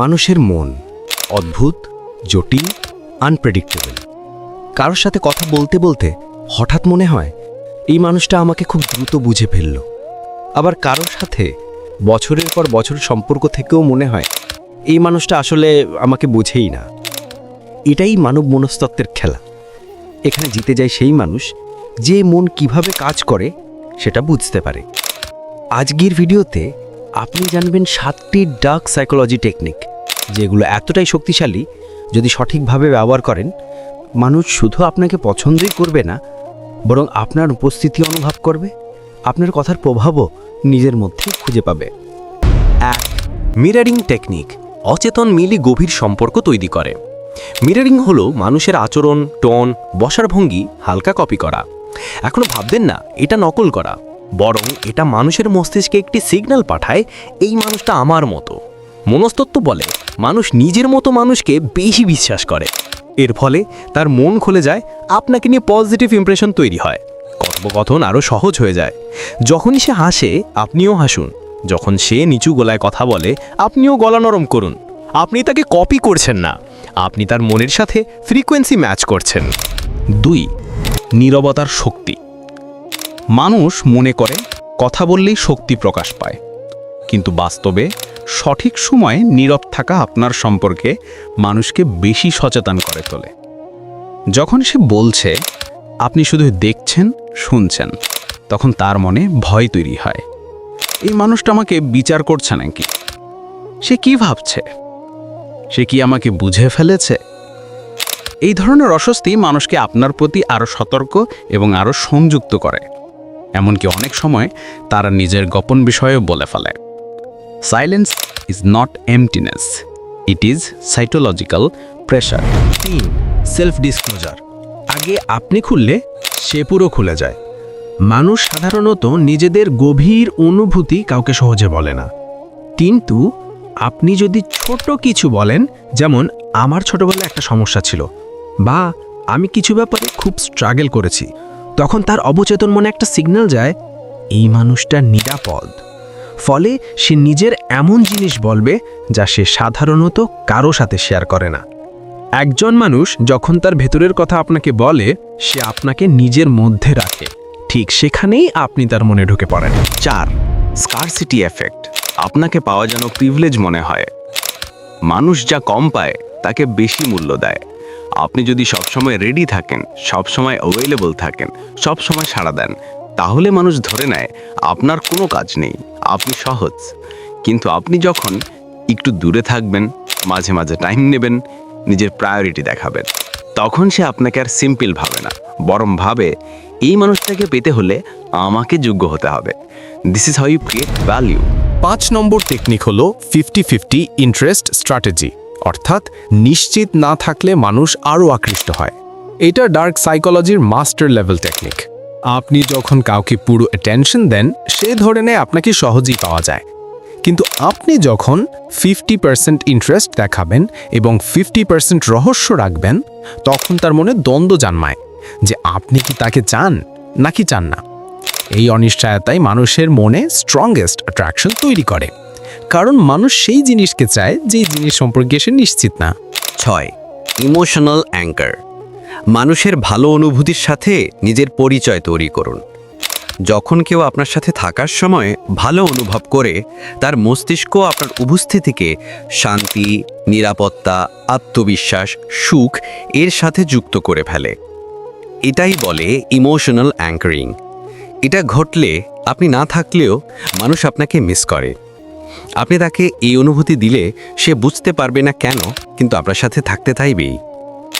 মানুষের মন অদ্ভুত, জটিল আনপ্রেডিক্টেবল কারোর সাথে কথা বলতে বলতে হঠাৎ মনে হয়, এই মানুষটা আমাকে খুব দ্রুত বুঝে ফেলল। আবার কারোর সাথে বছরের পর বছর সম্পর্ক থেকেও মনে হয়, এই মানুষটা আসলে আমাকে বুঝেই না। এটাই মানব মনস্তত্ত্বের খেলা। এখানে জিতে যায় সেই মানুষ যে মন কীভাবে কাজ করে সেটা বুঝতে পারে। আজকের ভিডিওতে আপনি জানবেন সাতটি ডার্ক সাইকোলজি টেকনিক যেগুলো এতটাই শক্তিশালী, যদি সঠিকভাবে ব্যবহার করেন, মানুষ শুধু আপনাকে পছন্দই করবে না, বরং আপনার উপস্থিতি অনুভব করবে, আপনার কথার প্রভাবও নিজের মধ্যে খুঁজে পাবে। এক মিরারিং টেকনিক অচেতন মিলি গভীর সম্পর্ক তৈরি করে। মিরারিং হলো মানুষের আচরণ টোন বসার ভঙ্গি হালকা কপি করা। এখনও ভাববেন না, এটা নকল করা। বরং এটা মানুষের মস্তিষ্কে একটি সিগন্যাল পাঠায়, এই মানুষটা আমার মতো। মনস্তত্ত্ব বলে, মানুষ নিজের মতো মানুষকে বেশি বিশ্বাস করে। এর ফলে তার মন খুলে যায়, আপনাকে নিয়ে পজিটিভ ইমপ্রেশন তৈরি হয়। কথোপকথন আরও সহজ হয়ে যায়। যখনই সে হাসে, আপনিও হাসুন। যখন সে নিচু গলায় কথা বলে, আপনিও গলা নরম করুন। আপনি তাকে কপি করছেন না। আপনি তার মনের সাথে ফ্রিকোয়েন্সি ম্যাচ করছেন। দুই, নীরবতার শক্তি। মানুষ মনে করে, কথা বললেই শক্তি প্রকাশ পায়। কিন্তু বাস্তবে সঠিক সময়ে নীরব থাকা আপনার সম্পর্কে মানুষকে বেশি সচেতন করে তোলে। যখন সে বলছে, আপনি শুধু দেখছেন, শুনছেন তখন তার মনে ভয় তৈরি হয়। এই মানুষটা আমাকে বিচার করছে নাকি? সে কি ভাবছে? সে কি আমাকে বুঝে ফেলেছে? এই ধরনের অস্বস্তি মানুষকে আপনার প্রতি আরও সতর্ক এবং আরও সংযুক্ত করে। এমনকি অনেক সময় তারা নিজের গোপন বিষয়েও বলে ফেলে। Silence is not emptiness it is psychological pressure তিন সেলফ ডিসক্লোজার আগে আপনি খুললে সে পুরো খুলে যায়। মানুষ সাধারণত নিজেদের গভীর অনুভূতি কাউকে সহজে বলে না। কিন্তু আপনি যদি ছোট কিছু বলেন, যেমন, আমার ছোটবেলায় একটা সমস্যা ছিল বা আমি কিছু ব্যাপারে খুব স্ট্রাগল করেছি তখন তার অবচেতন মনে একটা সিগন্যাল যায়, এই মানুষটা নিরাপদ। ফলে সে নিজের এমন জিনিস বলবে যা সে সাধারণত কারও সাথে শেয়ার করে না। একজন মানুষ যখন তার ভেতরের কথা আপনাকে বলে, সে আপনাকে নিজের মধ্যে রাখে। ঠিক সেখানেই আপনি তার মনে ঢুকে পড়েন। চার স্কারসিটি এফেক্ট আপনাকে পাওয়া যেন প্রিভিলেজ মনে হয়। মানুষ যা কম পায়, তাকে বেশি মূল্য দেয়। আপনি যদি সবসময় রেডি থাকেন, সবসময় অ্যাভেলেবল থাকেন, সবসময় সাড়া দেন, তাহলে মানুষ ধরে নেয় আপনার কোনো কাজ নেই, আপনি সহজ। কিন্তু আপনি যখন একটু দূরে থাকবেন, মাঝে মাঝে টাইম নেবেন, নিজের প্রায়োরিটি দেখাবেন, তখন সে আপনাকে আর সিম্পল ভাবে না, বরং ভাবে, এই মানুষটাকে পেতে হলে আমাকে যোগ্য হতে হবে। This is how you create value পাঁচ নম্বর টেকনিক হলো ফিফটি ফিফটি ইন্টারেস্ট স্ট্র্যাটেজি অর্থাৎ নিশ্চিত না থাকলে মানুষ আরও আকৃষ্ট হয়। এটা ডার্ক সাইকোলজির মাস্টার লেভেল টেকনিক। আপনি যখন কাউকে পুরো অ্যাটেনশন দেন, সে ধরে নেয় আপনাকে সহজেই পাওয়া যায়। কিন্তু আপনি যখন ফিফটি পার্সেন্ট ইন্টারেস্ট দেখাবেন এবং ফিফটি পার্সেন্ট রহস্য রাখবেন, তখন তার মনে দ্বন্দ্ব জন্মায় যে আপনি কি তাকে চান নাকি চান না। এই অনিশ্চয়তাই মানুষের মনে স্ট্রংগেস্ট অ্যাট্রাকশন তৈরি করে। কারণ মানুষ সেই জিনিসকে চায় যেই জিনিস সম্পর্কে সে নিশ্চিত না। ছয় ইমোশনাল অ্যাঙ্কার মানুষের ভালো অনুভূতির সাথে নিজের পরিচয় তৈরি করুন। যখন কেউ আপনার সাথে থাকার সময় ভালো অনুভব করে, তার মস্তিষ্ক আপনার উপস্থিতিকে শান্তি, নিরাপত্তা, আত্মবিশ্বাস, সুখ এর সাথে যুক্ত করে ফেলে। এটাই বলে ইমোশনাল অ্যাঙ্কারিং এটা ঘটলে আপনি না থাকলেও মানুষ আপনাকে মিস করে। আপনি তাকে এই অনুভূতি দিলে সে বুঝতে পারবে না কেন, কিন্তু আপনার সাথে থাকতে চাইবেই।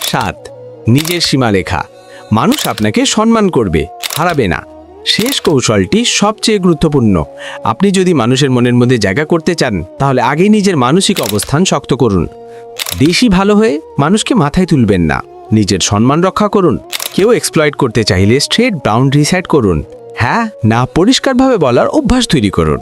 সাত, নিজের সীমারেখা। মানুষ আপনাকে সম্মান করবে, হারাবে না। শেষ কৌশলটি সবচেয়ে গুরুত্বপূর্ণ। আপনি যদি মানুষের মনের মধ্যে জায়গা করতে চান, তাহলে আগেই নিজের মানসিক অবস্থান শক্ত করুন। বেশি ভালো হয়ে মানুষকে মাথায় তুলবেন না। নিজের সম্মান রক্ষা করুন। কেউ এক্সপ্লয়েট করতে চাইলে স্ট্রেট বাউন্ডারি সেট করুন। হ্যাঁ না পরিষ্কারভাবে বলার অভ্যাস তৈরি করুন।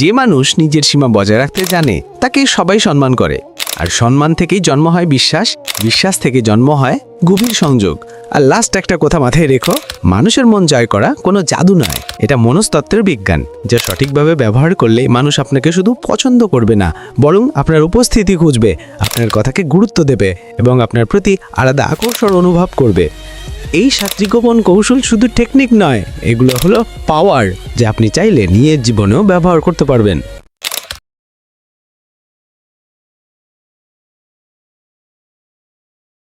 যে মানুষ নিজের সীমা বজায় রাখতে জানে তাকে সবাই সম্মান করে। আর সম্মান থেকেই জন্ম হয় বিশ্বাস বিশ্বাস থেকে জন্ম হয় গভীর সংযোগ। আর লাস্ট একটা কথা মাথায় রেখো, মানুষের মন জয় করা কোনো জাদু নয়। এটা মনস্তত্ত্বের বিজ্ঞান, যা সঠিকভাবে ব্যবহার করলে মানুষ আপনাকে শুধু পছন্দ করবে না, বরং আপনার উপস্থিতি খুঁজবে, আপনার কথাকে গুরুত্ব দেবে এবং আপনার প্রতি আলাদা আকর্ষণ অনুভব করবে। এই সাতটি গোপন কৌশল শুধু টেকনিক নয়, এগুলো হলো পাওয়ার যা আপনি চাইলে নিজের জীবনেও ব্যবহার করতে পারবেন।